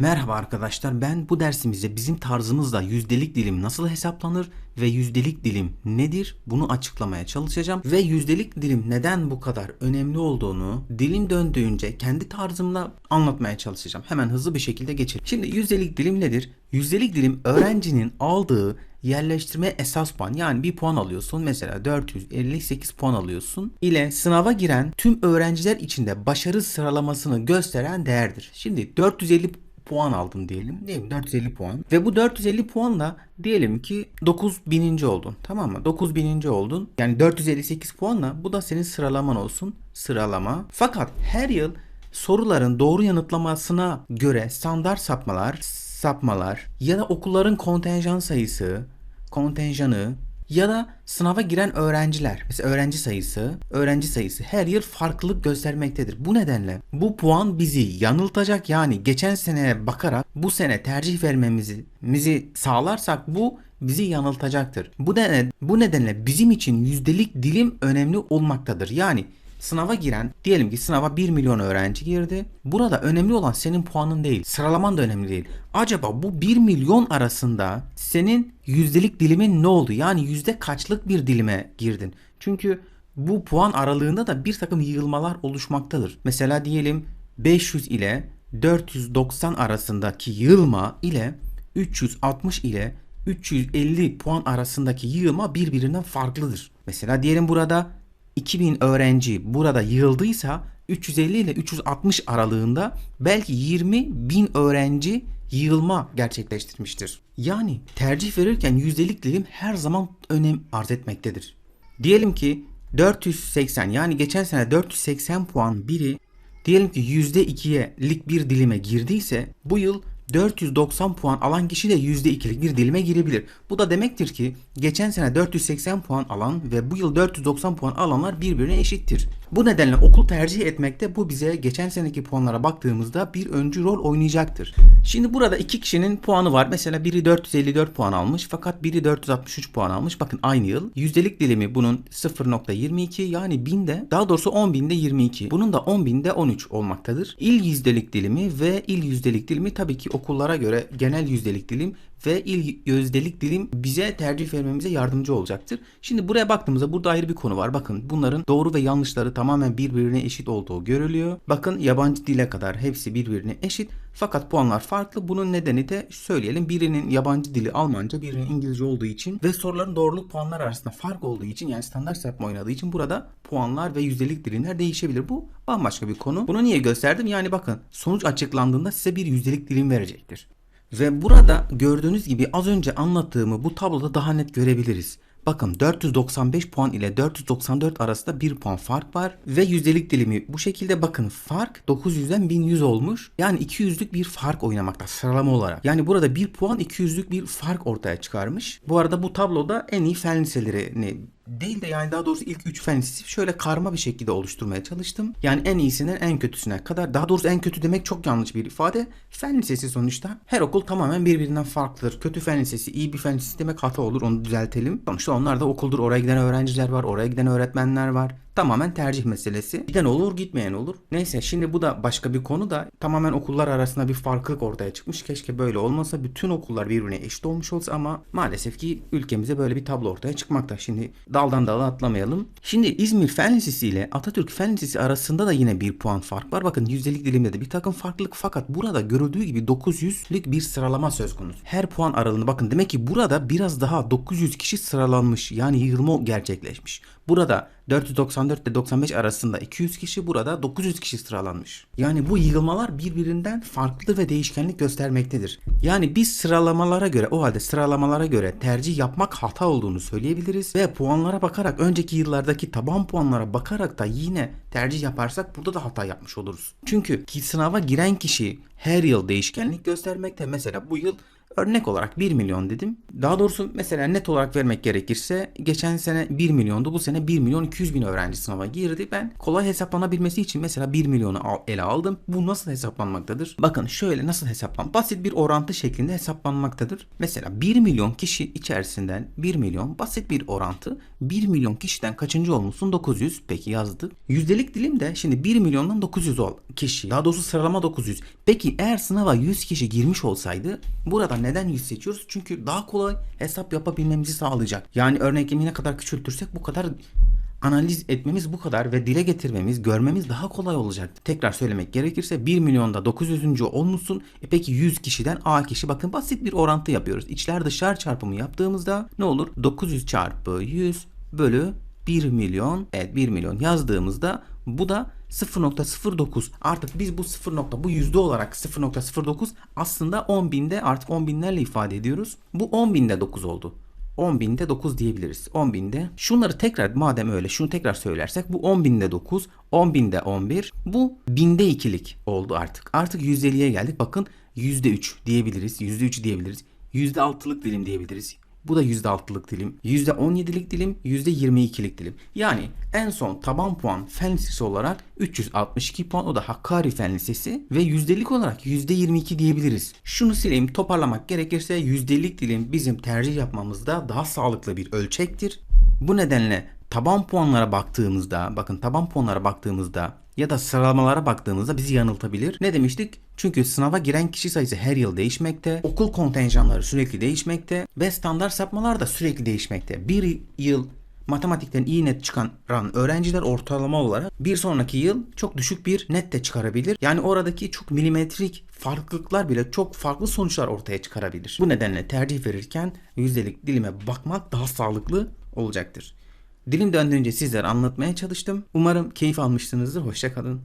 Merhaba arkadaşlar ben bu dersimizde bizim tarzımızda yüzdelik dilim nasıl hesaplanır ve yüzdelik dilim nedir bunu açıklamaya çalışacağım. Ve yüzdelik dilim neden bu kadar önemli olduğunu dilim döndüğünce kendi tarzımla anlatmaya çalışacağım. Hemen hızlı bir şekilde geçelim. Şimdi yüzdelik dilim nedir? Yüzdelik dilim öğrencinin aldığı yerleştirme esas puan yani bir puan alıyorsun mesela 458 puan alıyorsun ile sınava giren tüm öğrenciler içinde başarı sıralamasını gösteren değerdir. Şimdi 450 puan aldın diyelim. Değil mi? 450 puan. Ve bu 450 puanla diyelim ki 9000. oldun. Tamam mı? 9000. oldun. Yani 458 puanla bu da senin sıralaman olsun. Sıralama. Fakat her yıl soruların doğru yanıtlamasına göre standart sapmalar, sapmalar ya da okulların kontenjan sayısı, kontenjanı ya da sınava giren öğrenciler, mesela öğrenci sayısı, öğrenci sayısı her yıl farklılık göstermektedir. Bu nedenle bu puan bizi yanıltacak yani geçen seneye bakarak bu sene tercih vermemizi bizi sağlarsak bu bizi yanıltacaktır. Bu nedenle, bu nedenle bizim için yüzdelik dilim önemli olmaktadır. Yani Sınava giren diyelim ki sınava 1 milyon öğrenci girdi. Burada önemli olan senin puanın değil. Sıralaman da önemli değil. Acaba bu 1 milyon arasında senin yüzdelik dilimin ne oldu? Yani yüzde kaçlık bir dilime girdin? Çünkü bu puan aralığında da bir takım yığılmalar oluşmaktadır. Mesela diyelim 500 ile 490 arasındaki yığılma ile 360 ile 350 puan arasındaki yığılma birbirinden farklıdır. Mesela diyelim burada 2000 öğrenci burada yığıldıysa 350 ile 360 aralığında belki 20 bin öğrenci yığılma gerçekleştirmiştir. Yani tercih verirken yüzdelik dilim her zaman önem arz etmektedir. Diyelim ki 480 yani geçen sene 480 puan biri diyelim ki %2'lik bir dilime girdiyse bu yıl 490 puan alan kişi de %2'lik bir dilime girebilir. Bu da demektir ki geçen sene 480 puan alan ve bu yıl 490 puan alanlar birbirine eşittir. Bu nedenle okul tercih etmekte bu bize geçen seneki puanlara baktığımızda bir öncü rol oynayacaktır. Şimdi burada iki kişinin puanı var. Mesela biri 454 puan almış fakat biri 463 puan almış. Bakın aynı yıl. Yüzdelik dilimi bunun 0.22 yani binde daha doğrusu 10 binde 22. Bunun da 10 binde 13 olmaktadır. İl yüzdelik dilimi ve il yüzdelik dilimi tabii ki okullara göre genel yüzdelik dilim ve il yüzdelik dilim bize tercih vermemize yardımcı olacaktır. Şimdi buraya baktığımızda burada ayrı bir konu var. Bakın bunların doğru ve yanlışları tamamen birbirine eşit olduğu görülüyor. Bakın yabancı dile kadar hepsi birbirine eşit. Fakat puanlar farklı. Bunun nedeni de söyleyelim. Birinin yabancı dili Almanca, birinin İngilizce olduğu için ve soruların doğruluk puanlar arasında fark olduğu için yani standart sapma oynadığı için burada puanlar ve yüzdelik dilimler değişebilir. Bu bambaşka bir konu. Bunu niye gösterdim? Yani bakın sonuç açıklandığında size bir yüzdelik dilim verecektir. Ve burada gördüğünüz gibi az önce anlattığımı bu tabloda daha net görebiliriz. Bakın 495 puan ile 494 arasında 1 puan fark var ve yüzdelik dilimi bu şekilde bakın fark 900'den 1100 olmuş. Yani 200'lük bir fark oynamakta sıralama olarak. Yani burada 1 puan 200'lük bir fark ortaya çıkarmış. Bu arada bu tabloda en iyi fen liselerini değil de yani daha doğrusu ilk 3 fen lisesi şöyle karma bir şekilde oluşturmaya çalıştım. Yani en iyisinden en kötüsüne kadar. Daha doğrusu en kötü demek çok yanlış bir ifade. Fen lisesi sonuçta her okul tamamen birbirinden farklıdır. Kötü fen lisesi, iyi bir fen lisesi demek hata olur. Onu düzeltelim. Sonuçta onlar da okuldur. Oraya giden öğrenciler var. Oraya giden öğretmenler var. Tamamen tercih meselesi. Giden olur gitmeyen olur. Neyse şimdi bu da başka bir konu da tamamen okullar arasında bir farklılık ortaya çıkmış. Keşke böyle olmasa. Bütün okullar birbirine eşit olmuş olsa ama maalesef ki ülkemize böyle bir tablo ortaya çıkmakta. Şimdi daldan dala atlamayalım. Şimdi İzmir Fen Lisesi ile Atatürk Fen Lisesi arasında da yine bir puan fark var. Bakın yüzdelik dilimde de bir takım farklılık fakat burada görüldüğü gibi 900'lük bir sıralama söz konusu. Her puan aralığında bakın demek ki burada biraz daha 900 kişi sıralanmış. Yani yığılma gerçekleşmiş. Burada 494 ile 95 arasında 200 kişi burada 900 kişi sıralanmış. Yani bu yığılmalar birbirinden farklı ve değişkenlik göstermektedir. Yani biz sıralamalara göre o halde sıralamalara göre tercih yapmak hata olduğunu söyleyebiliriz ve puanlara bakarak önceki yıllardaki taban puanlara bakarak da yine tercih yaparsak burada da hata yapmış oluruz. Çünkü sınava giren kişi her yıl değişkenlik göstermekte. Mesela bu yıl Örnek olarak 1 milyon dedim. Daha doğrusu mesela net olarak vermek gerekirse geçen sene 1 milyondu. Bu sene 1 milyon 200 bin öğrenci sınava girdi. Ben kolay hesaplanabilmesi için mesela 1 milyonu ele aldım. Bu nasıl hesaplanmaktadır? Bakın şöyle nasıl hesaplan? Basit bir orantı şeklinde hesaplanmaktadır. Mesela 1 milyon kişi içerisinden 1 milyon basit bir orantı. 1 milyon kişiden kaçıncı olmuşsun? 900. Peki yazdık. Yüzdelik dilim de şimdi 1 milyondan 900 ol kişi. Daha doğrusu sıralama 900. Peki eğer sınava 100 kişi girmiş olsaydı neden 100 seçiyoruz? Çünkü daha kolay hesap yapabilmemizi sağlayacak. Yani örneklemi ne kadar küçültürsek bu kadar analiz etmemiz bu kadar ve dile getirmemiz, görmemiz daha kolay olacak. Tekrar söylemek gerekirse 1 milyonda 900. olmuşsun. E peki 100 kişiden A kişi bakın basit bir orantı yapıyoruz. İçler dışlar çarpımı yaptığımızda ne olur? 900 çarpı 100 bölü 1 milyon. Evet 1 milyon yazdığımızda bu da 0.09 artık biz bu 0. nokta bu yüzde olarak 0.09 aslında 10 binde artık 10 binlerle ifade ediyoruz. Bu 10 binde 9 oldu. 10 binde 9 diyebiliriz. 10 binde. Şunları tekrar madem öyle şunu tekrar söylersek bu 10 binde 9, 10 binde 11. Bu binde ikilik oldu artık. Artık yüzdeliğe geldik. Bakın %3 diyebiliriz. %3 diyebiliriz. %6'lık dilim diyebiliriz. Bu da %6'lık dilim. %17'lik dilim, %22'lik dilim. Yani en son taban puan fen lisesi olarak 362 puan o da Hakkari Fen Lisesi ve yüzdelik olarak %22 diyebiliriz. Şunu sileyim toparlamak gerekirse yüzdelik dilim bizim tercih yapmamızda daha sağlıklı bir ölçektir. Bu nedenle taban puanlara baktığımızda bakın taban puanlara baktığımızda ya da sıralamalara baktığımızda bizi yanıltabilir. Ne demiştik? Çünkü sınava giren kişi sayısı her yıl değişmekte, okul kontenjanları sürekli değişmekte ve standart sapmalar da sürekli değişmekte. Bir yıl matematikten iyi net çıkaran öğrenciler ortalama olarak bir sonraki yıl çok düşük bir net de çıkarabilir. Yani oradaki çok milimetrik farklılıklar bile çok farklı sonuçlar ortaya çıkarabilir. Bu nedenle tercih verirken yüzdelik dilime bakmak daha sağlıklı olacaktır. Dilim döndüğünce sizlere anlatmaya çalıştım. Umarım keyif almışsınızdır. Hoşçakalın.